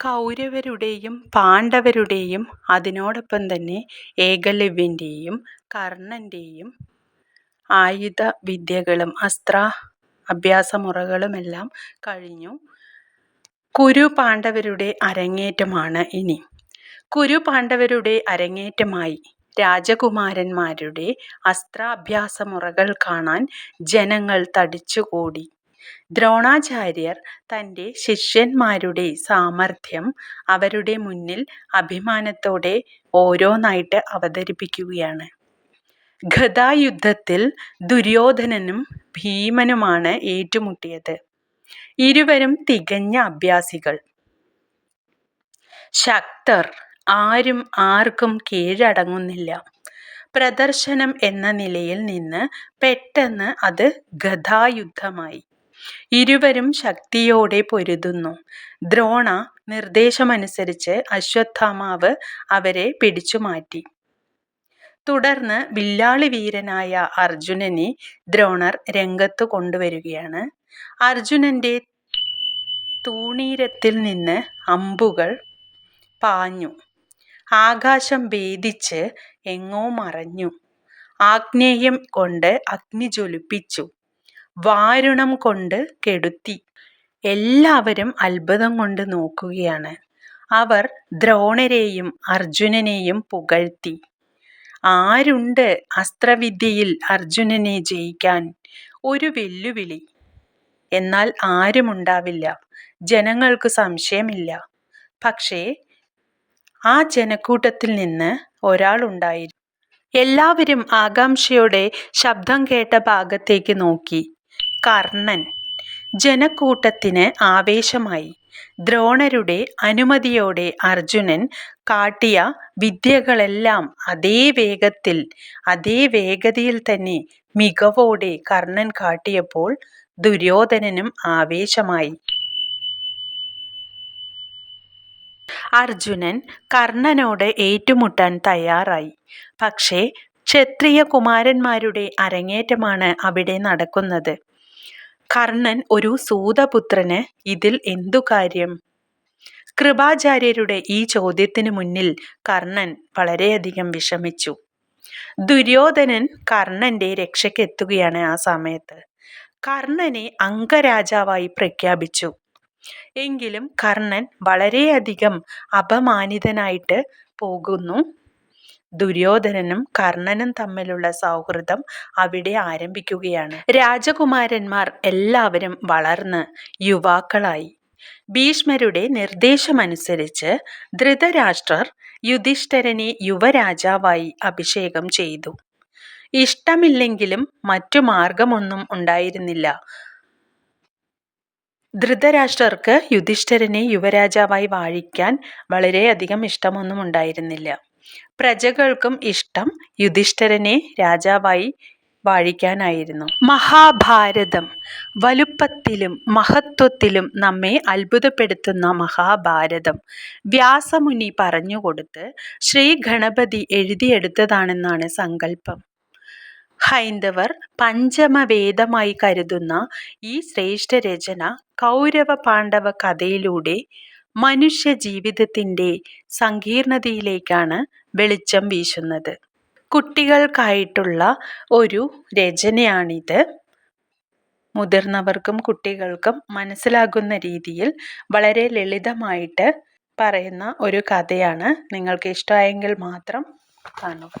കൗരവരുടെയും പാണ്ഡവരുടെയും അതിനോടൊപ്പം തന്നെ ഏകലവ്യന്റെയും കർണന്റെയും ആയുധ വിദ്യകളും അസ്ത്ര അഭ്യാസമുറകളുമെല്ലാം കഴിഞ്ഞു. കുരു പാണ്ഡവരുടെ അരങ്ങേറ്റമാണ് ഇനി. കുരു പാണ്ഡവരുടെ അരങ്ങേറ്റമായി രാജകുമാരന്മാരുടെ അസ്ത്രാഭ്യാസമുറകൾ കാണാൻ ജനങ്ങൾ തടിച്ചുകൂടി. ദ്രോണാചാര്യർ തന്റെ ശിഷ്യന്മാരുടെ സാമർഥ്യം അവരുടെ മുന്നിൽ അഭിമാനത്തോടെ ഓരോന്നായിട്ട് അവതരിപ്പിക്കുകയാണ്. ഗതായുദ്ധത്തിൽ ദുര്യോധനനും ഭീമനുമാണ് ഏറ്റുമുട്ടിയത്. ഇരുവരും തികഞ്ഞ അഭ്യാസികൾ. ശക്തർ ആരും ആർക്കും കീഴടങ്ങുന്നില്ല. പ്രദർശനം എന്ന നിലയിൽ നിന്ന് പെട്ടെന്ന് അത് ഗദായുദ്ധമായി. ഇരുവരും ശക്തിയോടെ പൊരുതുന്നു. ദ്രോണ നിർദ്ദേശമനുസരിച്ച് അശ്വത്ഥാമാവ് അവരെ പിടിച്ചുമാറ്റി തുടർന്ന് വില്ലാളി വീരനായ അർജുനനെ ദ്രോണർ രംഗത്തു കൊണ്ടുവരികയാണ്. അർജുനന്റെ തൂണീരത്തിൽ നിന്ന് അമ്പുകൾ പാഞ്ഞു. ആകാശം ഭേദിച്ച് എങ്ങോ മറഞ്ഞു. ആഗ്നേയം കൊണ്ട് അഗ്നി ജ്വലിപ്പിച്ചു. വാരുണം കൊണ്ട് കെടുത്തി. എല്ലാവരും അത്ഭുതം കൊണ്ട് നോക്കുകയാണ്. അവർ ദ്രോണരെയും അർജുനനെയും പുകഴ്ത്തി. ആരുണ്ട് അസ്ത്രവിദ്യയിൽ അർജുനനെ ജയിക്കാൻ? ഒരു വെല്ലുവിളി. എന്നാൽ ആരുമുണ്ടാവില്ല ജനങ്ങൾക്ക് സംശയമില്ല. പക്ഷേ ആ ജനക്കൂട്ടത്തിൽ നിന്ന് ഒരാളുണ്ടായിരുന്നു എല്ലാവരും ആകാംക്ഷയോടെ ശബ്ദം കേട്ട ഭാഗത്തേക്ക് നോക്കി. കർണൻ. ജനക്കൂട്ടത്തിന് ആവേശമായി. ദ്രോണരുടെ അനുമതിയോടെ അർജുനൻ കാട്ടിയ വിദ്യകളെല്ലാം അതേ വേഗത്തിൽ അതേ വേഗതയിൽ തന്നെ മികവോടെ കർണൻ കാട്ടിയപ്പോൾ ദുര്യോധനനും ആവേശമായി. അർജുനൻ കർണനോട് ഏറ്റുമുട്ടാൻ തയ്യാറായി. പക്ഷേ ക്ഷത്രിയ കുമാരന്മാരുടെ അരങ്ങേറ്റമാണ് അവിടെ നടക്കുന്നത്. കർണൻ ഒരു സൂതപുത്രന് ഇതിൽ എന്തു കാര്യം? കൃപാചാര്യരുടെ ഈ ചോദ്യത്തിന് മുന്നിൽ കർണൻ വളരെയധികം വിഷമിച്ചു. ദുര്യോധനൻ കർണന്റെ രക്ഷയ്ക്കെത്തുകയാണ് ആ സമയത്ത്. കർണനെ അംഗരാജാവായി പ്രഖ്യാപിച്ചു. എങ്കിലും കർണൻ വളരെയധികം അപമാനിതനായിട്ട് പോകുന്നു. ദുര്യോധനനും കർണനും തമ്മിലുള്ള സൗഹൃദം അവിടെ ആരംഭിക്കുകയാണ്. രാജകുമാരന്മാർ എല്ലാവരും വളർന്ന് യുവാക്കളായി. ഭീഷ്മരുടെ നിർദ്ദേശമനുസരിച്ച് ധൃതരാഷ്ട്രർ യുധിഷ്ഠരനെ യുവരാജാവായി അഭിഷേകം ചെയ്തു. ഇഷ്ടമില്ലെങ്കിലും മറ്റു മാർഗമൊന്നും ഉണ്ടായിരുന്നില്ല. ധൃതരാഷ്ട്രർക്ക് യുധിഷ്ഠരനെ യുവരാജാവായി വാഴിക്കാൻ വളരെയധികം ഇഷ്ടമൊന്നും ഉണ്ടായിരുന്നില്ല. പ്രജകൾക്കും ഇഷ്ടം യുധിഷ്ഠിരനെ രാജാവായി വാഴിക്കാനായിരുന്നു. മഹാഭാരതം വലുപ്പത്തിലും മഹത്വത്തിലും നമ്മെ അത്ഭുതപ്പെടുത്തുന്ന മഹാഭാരതം. വ്യാസമുനി പറഞ്ഞുകൊടുത്ത് ശ്രീ ഗണപതി എഴുതിയെടുത്തതാണെന്നാണ് സങ്കല്പം. ഹൈന്ദവർ പഞ്ചമവേദമായി കരുതുന്ന ഈ ശ്രേഷ്ഠ രചന കൗരവ പാണ്ഡവ കഥയിലൂടെ മനുഷ്യ ജീവിതത്തിന്റെ സങ്കീർണതയിലേക്കാണ് വെളിച്ചം വീശുന്നത്. കുട്ടികൾക്കായിട്ടുള്ള ഒരു രചനയാണിത്. മുതിർന്നവർക്കും കുട്ടികൾക്കും മനസ്സിലാകുന്ന രീതിയിൽ വളരെ ലളിതമായിട്ട് പറയുന്ന ഒരു കഥയാണ്. നിങ്ങൾക്ക് ഇഷ്ടമായെങ്കിൽ മാത്രം കാണുക